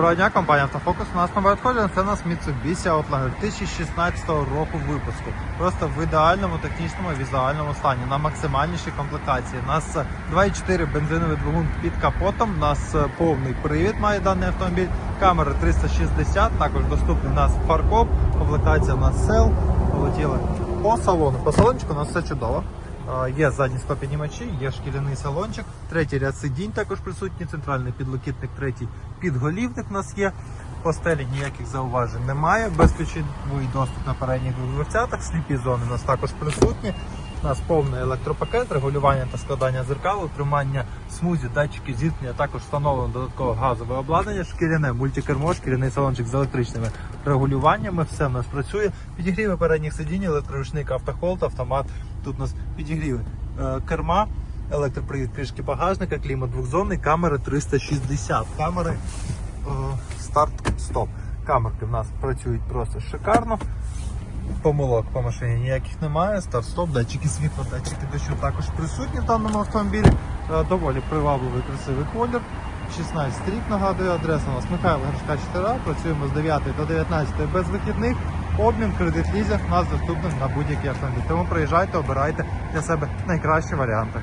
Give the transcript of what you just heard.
Доброго дня, компанія Автофокус. У нас новий відходить, це у нас Mitsubishi Outlander 2016 року випуску. Просто в ідеальному технічному і візуальному стані, на максимальнішій комплектації. У нас е, 2,4 бензиновий двигун під капотом, у нас повний привід має даний автомобіль, камери 360, також доступний у нас фаркоп, комплектація у нас сел, полетіли по салону. По салончику у нас все чудово. Є задні склопіднімачі, є шкіряний салончик, третій ряд сидінь також присутній, центральний підлокітник, третій підголівник у нас є. Постелі ніяких зауважень немає. Безключовий доступ на передніх дверцятах, сліпі зони у нас також присутні. У нас повний електропакет, регулювання та складання дзеркал, утримання смузі, датчики зіткнення, також встановлено додаткове газове обладнання, шкіряне мультикермо, шкіряний салончик з електричними регулюваннями. Все в нас працює. Підігріви передніх сидінь, електроручник, автохолд, автомат. Тут у нас підігріви е, керма, електропривід кришки багажника, клімат двохзонний, камери 360. Камери старт-стоп. Камерки в нас працюють просто шикарно. Помилок по машині ніяких немає. Старт-стоп, датчики світла, датчики дощу також присутні в даному автомобілі. Е, Доволі привабливий красивий колір. 16 рік нагадую, адреса у нас Михайло Гершка 4 Працюємо з 9 до 19 без вихідних. Обмін, кредит лізер у нас доступний на будь-який автомобіль. Тому приїжджайте, обирайте для себе найкращі варіанти.